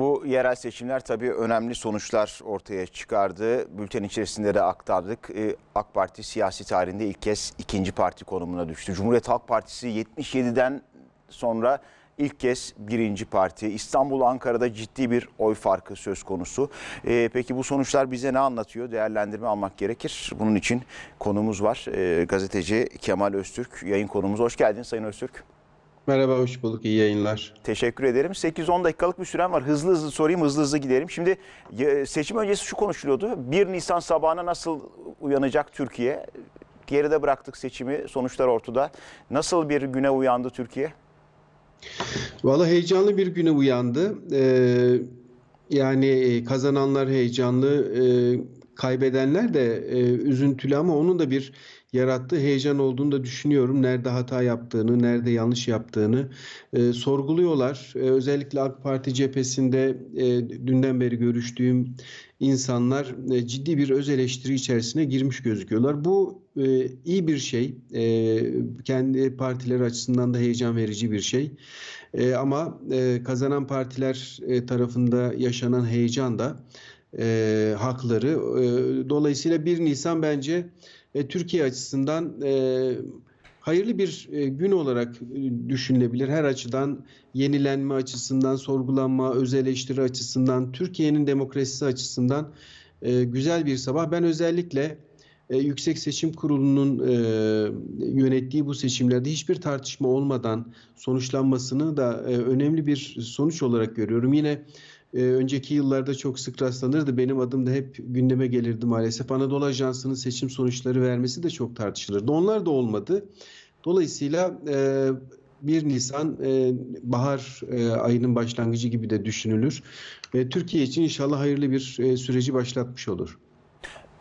Bu yerel seçimler tabii önemli sonuçlar ortaya çıkardı. Bülten içerisinde de aktardık. Ee, AK Parti siyasi tarihinde ilk kez ikinci parti konumuna düştü. Cumhuriyet Halk Partisi 77'den sonra ilk kez birinci parti. İstanbul, Ankara'da ciddi bir oy farkı söz konusu. Ee, peki bu sonuçlar bize ne anlatıyor? Değerlendirme almak gerekir. Bunun için konumuz var. Ee, gazeteci Kemal Öztürk yayın konumuz. Hoş geldin Sayın Öztürk. Merhaba, hoş bulduk. İyi yayınlar. Teşekkür ederim. 8-10 dakikalık bir sürem var. Hızlı hızlı sorayım, hızlı hızlı gidelim. Şimdi e, seçim öncesi şu konuşuluyordu. 1 Nisan sabahına nasıl uyanacak Türkiye? Geride bıraktık seçimi, sonuçlar ortada. Nasıl bir güne uyandı Türkiye? Valla heyecanlı bir güne uyandı. Ee, yani kazananlar heyecanlı, e, kaybedenler de e, üzüntülü ama onun da bir yarattığı heyecan olduğunu da düşünüyorum. Nerede hata yaptığını, nerede yanlış yaptığını e, sorguluyorlar. E, özellikle AK Parti cephesinde e, dünden beri görüştüğüm insanlar e, ciddi bir öz eleştiri içerisine girmiş gözüküyorlar. Bu e, iyi bir şey. E, kendi partileri açısından da heyecan verici bir şey. E, ama e, kazanan partiler e, tarafında yaşanan heyecan da e, hakları. E, dolayısıyla 1 Nisan bence e, Türkiye açısından e, hayırlı bir e, gün olarak e, düşünülebilir. Her açıdan yenilenme açısından, sorgulanma, öz eleştiri açısından, Türkiye'nin demokrasisi açısından e, güzel bir sabah. Ben özellikle e, Yüksek Seçim Kurulu'nun e, yönettiği bu seçimlerde hiçbir tartışma olmadan sonuçlanmasını da e, önemli bir sonuç olarak görüyorum. Yine e, önceki yıllarda çok sık rastlanırdı. Benim adım da hep gündeme gelirdi maalesef. Anadolu Ajansı'nın seçim sonuçları vermesi de çok tartışılırdı. Onlar da olmadı. Dolayısıyla e, 1 Nisan e, bahar e, ayının başlangıcı gibi de düşünülür. E, Türkiye için inşallah hayırlı bir e, süreci başlatmış olur.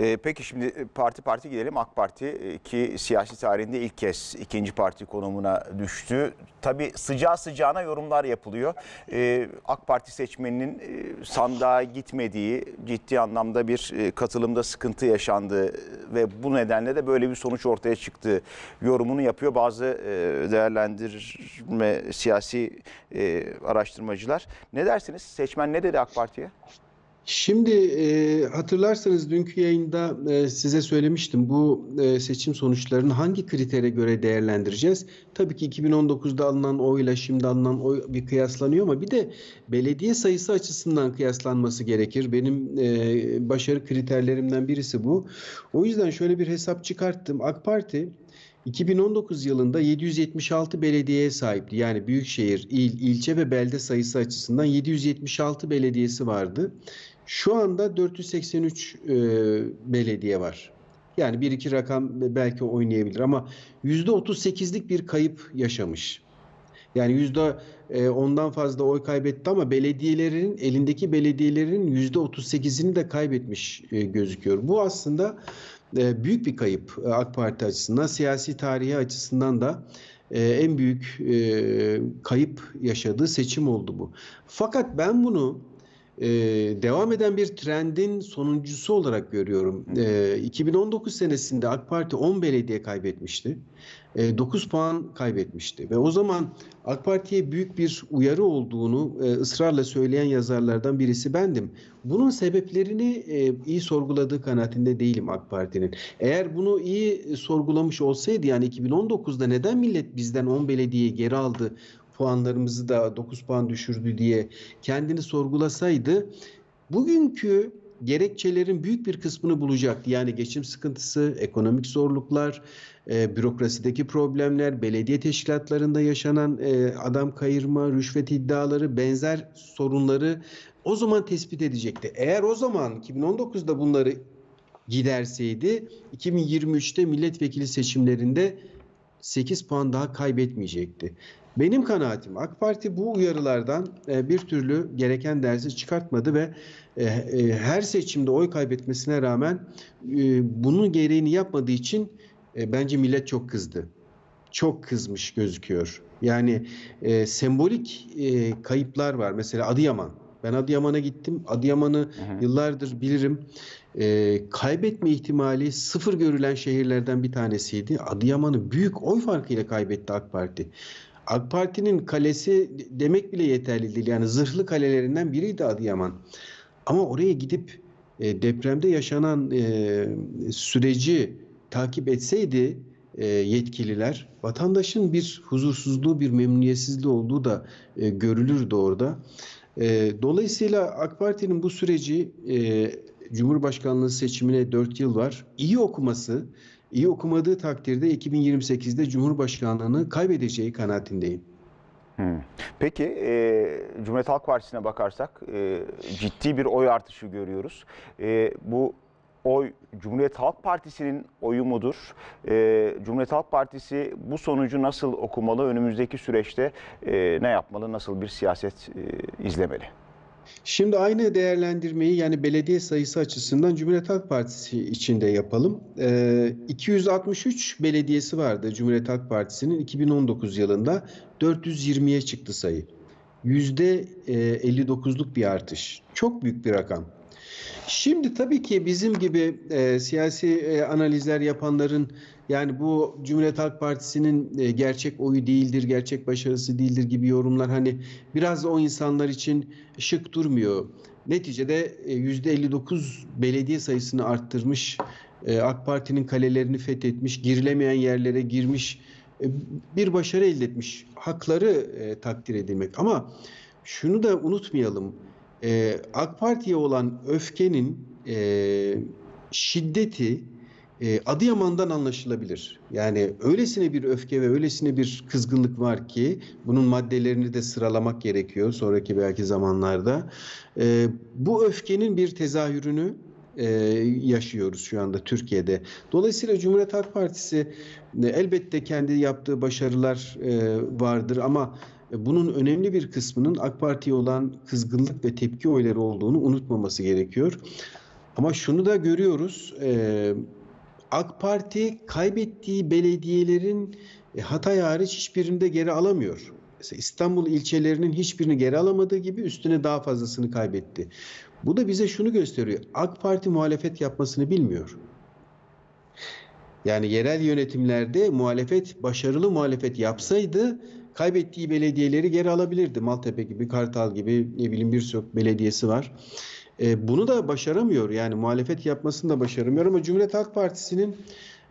Ee, peki şimdi parti parti gidelim. AK Parti e, ki siyasi tarihinde ilk kez ikinci parti konumuna düştü. Tabii sıcağı sıcağına yorumlar yapılıyor. Ee, AK Parti seçmeninin e, sandığa gitmediği, ciddi anlamda bir e, katılımda sıkıntı yaşandığı ve bu nedenle de böyle bir sonuç ortaya çıktı yorumunu yapıyor bazı e, değerlendirme siyasi e, araştırmacılar. Ne dersiniz? Seçmen ne dedi AK Parti'ye? Şimdi e, hatırlarsanız dünkü yayında e, size söylemiştim bu e, seçim sonuçlarını hangi kritere göre değerlendireceğiz? Tabii ki 2019'da alınan oyla şimdi alınan oy bir kıyaslanıyor ama bir de belediye sayısı açısından kıyaslanması gerekir. Benim e, başarı kriterlerimden birisi bu. O yüzden şöyle bir hesap çıkarttım. AK Parti 2019 yılında 776 belediyeye sahipti. Yani büyükşehir, il, ilçe ve belde sayısı açısından 776 belediyesi vardı. Şu anda 483 e, belediye var. Yani bir iki rakam belki oynayabilir ama %38'lik bir kayıp yaşamış. Yani yüzde e, ondan fazla oy kaybetti ama belediyelerin elindeki belediyelerin yüzde 38'ini de kaybetmiş e, gözüküyor. Bu aslında e, büyük bir kayıp AK Parti açısından, siyasi tarihi açısından da en büyük kayıp yaşadığı seçim oldu bu. Fakat ben bunu e, devam eden bir trendin sonuncusu olarak görüyorum. E, 2019 senesinde AK Parti 10 belediye kaybetmişti. E, 9 puan kaybetmişti ve o zaman AK Parti'ye büyük bir uyarı olduğunu e, ısrarla söyleyen yazarlardan birisi bendim. Bunun sebeplerini e, iyi sorguladığı kanaatinde değilim AK Parti'nin. Eğer bunu iyi sorgulamış olsaydı yani 2019'da neden millet bizden 10 belediyeyi geri aldı? Puanlarımızı da 9 puan düşürdü diye kendini sorgulasaydı bugünkü gerekçelerin büyük bir kısmını bulacaktı. Yani geçim sıkıntısı, ekonomik zorluklar, e, bürokrasideki problemler, belediye teşkilatlarında yaşanan e, adam kayırma, rüşvet iddiaları, benzer sorunları o zaman tespit edecekti. Eğer o zaman 2019'da bunları giderseydi 2023'te milletvekili seçimlerinde 8 puan daha kaybetmeyecekti. Benim kanaatim AK Parti bu uyarılardan e, bir türlü gereken dersi çıkartmadı ve e, e, her seçimde oy kaybetmesine rağmen bunun gereğini yapmadığı için bence millet çok kızdı. Çok kızmış gözüküyor. Yani sembolik kayıplar var. Mesela Adıyaman. Ben Adıyaman'a gittim. Adıyaman'ı yıllardır bilirim. E, kaybetme ihtimali sıfır görülen şehirlerden bir tanesiydi. Adıyaman'ı büyük oy farkıyla kaybetti AK Parti. AK Parti'nin kalesi demek bile yeterli değil. Yani zırhlı kalelerinden biriydi Adıyaman. Ama oraya gidip e, depremde yaşanan e, süreci takip etseydi e, yetkililer vatandaşın bir huzursuzluğu, bir memnuniyetsizliği olduğu da e, görülürdü orada. E, dolayısıyla AK Parti'nin bu süreci e, Cumhurbaşkanlığı seçimine 4 yıl var. İyi okuması, iyi okumadığı takdirde 2028'de Cumhurbaşkanlığını kaybedeceği kanaatindeyim. Peki e, Cumhuriyet Halk Partisi'ne bakarsak e, ciddi bir oy artışı görüyoruz. E, bu oy Cumhuriyet Halk Partisi'nin oyu mudur? E, Cumhuriyet Halk Partisi bu sonucu nasıl okumalı? Önümüzdeki süreçte e, ne yapmalı? Nasıl bir siyaset e, izlemeli? Şimdi aynı değerlendirmeyi yani belediye sayısı açısından Cumhuriyet Halk Partisi içinde yapalım. Ee, 263 belediyesi vardı Cumhuriyet Halk Partisi'nin 2019 yılında 420'ye çıktı sayı. Yüzde e, 59'luk bir artış. Çok büyük bir rakam. Şimdi tabii ki bizim gibi e, siyasi e, analizler yapanların yani bu Cumhuriyet Halk Partisi'nin e, gerçek oyu değildir, gerçek başarısı değildir gibi yorumlar hani biraz o insanlar için şık durmuyor. Neticede e, %59 belediye sayısını arttırmış, e, AK Parti'nin kalelerini fethetmiş, girilemeyen yerlere girmiş, e, bir başarı elde etmiş. Hakları e, takdir edilmek. Ama şunu da unutmayalım. E, AK Parti'ye olan öfkenin e, şiddeti e, Adıyaman'dan anlaşılabilir. Yani öylesine bir öfke ve öylesine bir kızgınlık var ki bunun maddelerini de sıralamak gerekiyor sonraki belki zamanlarda. E, bu öfkenin bir tezahürünü e, yaşıyoruz şu anda Türkiye'de. Dolayısıyla Cumhuriyet Halk Partisi e, elbette kendi yaptığı başarılar e, vardır ama bunun önemli bir kısmının AK Parti'ye olan kızgınlık ve tepki oyları olduğunu unutmaması gerekiyor. Ama şunu da görüyoruz. E, AK Parti kaybettiği belediyelerin e, Hatay hariç hiçbirinde geri alamıyor. Mesela İstanbul ilçelerinin hiçbirini geri alamadığı gibi üstüne daha fazlasını kaybetti. Bu da bize şunu gösteriyor. AK Parti muhalefet yapmasını bilmiyor. Yani yerel yönetimlerde muhalefet, başarılı muhalefet yapsaydı kaybettiği belediyeleri geri alabilirdi. Maltepe gibi, Kartal gibi ne bileyim birçok belediyesi var. E, bunu da başaramıyor. Yani muhalefet yapmasını da başaramıyor ama Cumhuriyet Halk Partisi'nin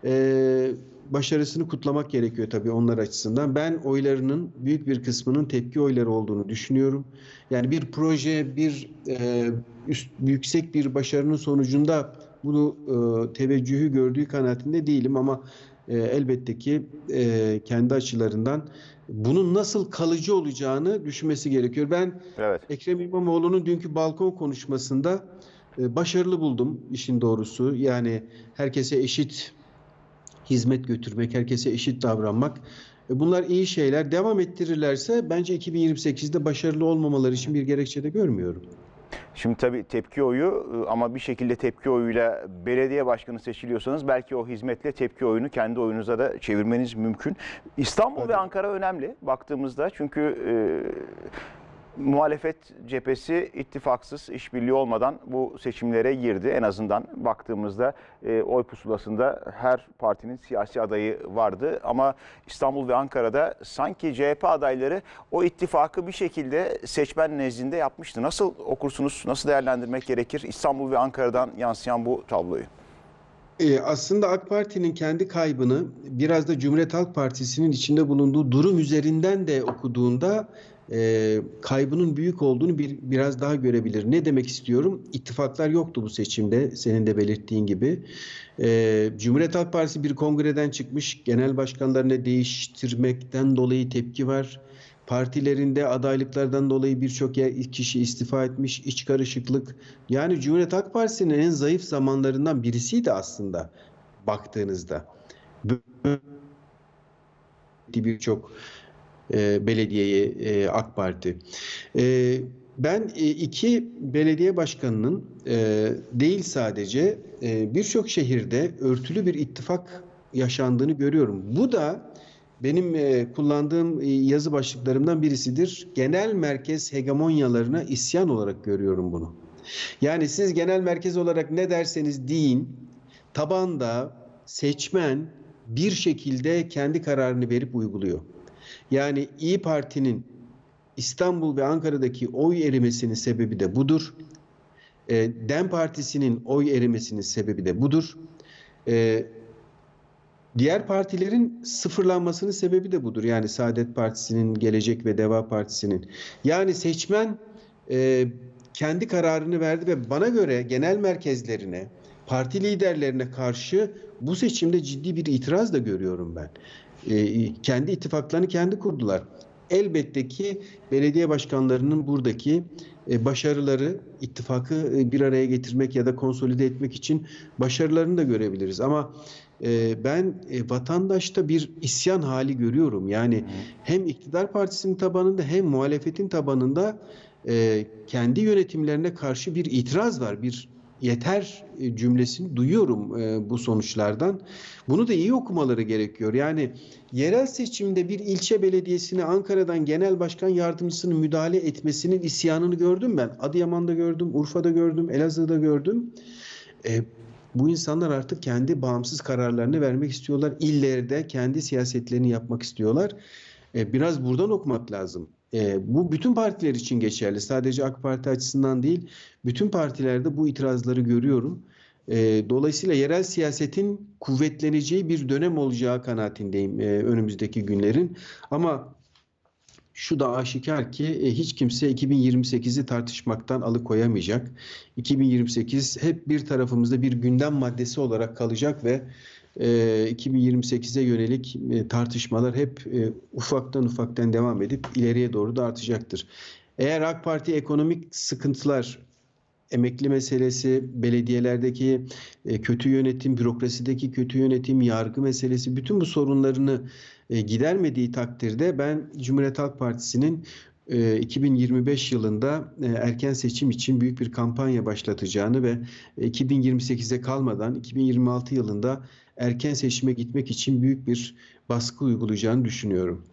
e, başarısını kutlamak gerekiyor tabii onlar açısından. Ben oylarının büyük bir kısmının tepki oyları olduğunu düşünüyorum. Yani bir proje, bir e, üst, yüksek bir başarının sonucunda bunu e, teveccühü gördüğü kanaatinde değilim ama e, elbette ki e, kendi açılarından bunun nasıl kalıcı olacağını düşünmesi gerekiyor. Ben Evet. Ekrem İmamoğlu'nun dünkü balkon konuşmasında e, başarılı buldum işin doğrusu. Yani herkese eşit hizmet götürmek, herkese eşit davranmak. E, Bunlar iyi şeyler. Devam ettirirlerse bence 2028'de başarılı olmamaları için bir gerekçe de görmüyorum. Şimdi tabii tepki oyu e, ama bir şekilde tepki oyuyla belediye başkanı seçiliyorsanız belki o hizmetle tepki oyunu kendi oyunuza da çevirmeniz mümkün. İstanbul ve Ankara önemli baktığımızda çünkü e, muhalefet cephesi ittifaksız, işbirliği olmadan bu seçimlere girdi. En azından baktığımızda e, oy pusulasında her partinin siyasi adayı vardı. Ama İstanbul ve Ankara'da sanki CHP adayları o ittifakı bir şekilde seçmen nezdinde yapmıştı. Nasıl okursunuz, nasıl değerlendirmek gerekir İstanbul ve Ankara'dan yansıyan bu tabloyu? E, aslında AK Parti'nin kendi kaybını biraz da Cumhuriyet Halk Partisi'nin içinde bulunduğu durum üzerinden de okuduğunda e, kaybının büyük olduğunu bir, biraz daha görebilir. Ne demek istiyorum? İttifaklar yoktu bu seçimde senin de belirttiğin gibi. E, Cumhuriyet Halk Partisi bir kongreden çıkmış. Genel başkanlarını değiştirmekten dolayı tepki var. Partilerinde adaylıklardan dolayı birçok kişi istifa etmiş, iç karışıklık. Yani Cumhuriyet Halk Partisi'nin en zayıf zamanlarından birisiydi aslında baktığınızda. Birçok e, belediyeyi e, AK Parti. E, ben e, iki belediye başkanının e, değil sadece e, birçok şehirde örtülü bir ittifak yaşandığını görüyorum. Bu da benim e, kullandığım e, yazı başlıklarımdan birisidir. Genel merkez hegemonyalarına isyan olarak görüyorum bunu. Yani siz genel merkez olarak ne derseniz deyin, tabanda seçmen bir şekilde kendi kararını verip uyguluyor. Yani İyi Parti'nin İstanbul ve Ankara'daki oy erimesinin sebebi de budur. E, Dem Partisi'nin oy erimesinin sebebi de budur. E, diğer partilerin sıfırlanmasının sebebi de budur. Yani Saadet Partisi'nin, Gelecek ve Deva Partisi'nin. Yani seçmen e, kendi kararını verdi ve bana göre genel merkezlerine, parti liderlerine karşı bu seçimde ciddi bir itiraz da görüyorum ben. E, kendi ittifaklarını kendi kurdular. Elbette ki belediye başkanlarının buradaki e, başarıları ittifakı e, bir araya getirmek ya da konsolide etmek için başarılarını da görebiliriz. Ama ben vatandaşta bir isyan hali görüyorum. Yani hem iktidar partisinin tabanında hem muhalefetin tabanında kendi yönetimlerine karşı bir itiraz var. Bir yeter e, cümlesini duyuyorum e, bu sonuçlardan. Bunu da iyi okumaları gerekiyor. Yani yerel seçimde bir ilçe belediyesine Ankara'dan genel başkan yardımcısının müdahale etmesinin isyanını gördüm ben. Adıyaman'da gördüm, Urfa'da gördüm, Elazığ'da gördüm. E, bu insanlar artık kendi bağımsız kararlarını vermek istiyorlar. İllerde kendi siyasetlerini yapmak istiyorlar. E, biraz buradan okumak lazım. E, bu bütün partiler için geçerli. Sadece AK Parti açısından değil, bütün partilerde bu itirazları görüyorum. E, dolayısıyla yerel siyasetin kuvvetleneceği bir dönem olacağı kanaatindeyim e, önümüzdeki günlerin. Ama şu da aşikar ki e, hiç kimse 2028'i tartışmaktan alıkoyamayacak. 2028 hep bir tarafımızda bir gündem maddesi olarak kalacak ve 2028'e yönelik e, tartışmalar hep e, ufaktan ufaktan devam edip ileriye doğru da artacaktır. Eğer AK Parti ekonomik sıkıntılar, emekli meselesi, belediyelerdeki e, kötü yönetim, bürokrasideki kötü yönetim, yargı meselesi bütün bu sorunlarını gidermediği takdirde ben Cumhuriyet Halk Partisi'nin e, 2025 yılında erken seçim için büyük bir kampanya başlatacağını ve e, 2028'e kalmadan 2026 yılında erken seçime gitmek için büyük bir baskı uygulayacağını düşünüyorum.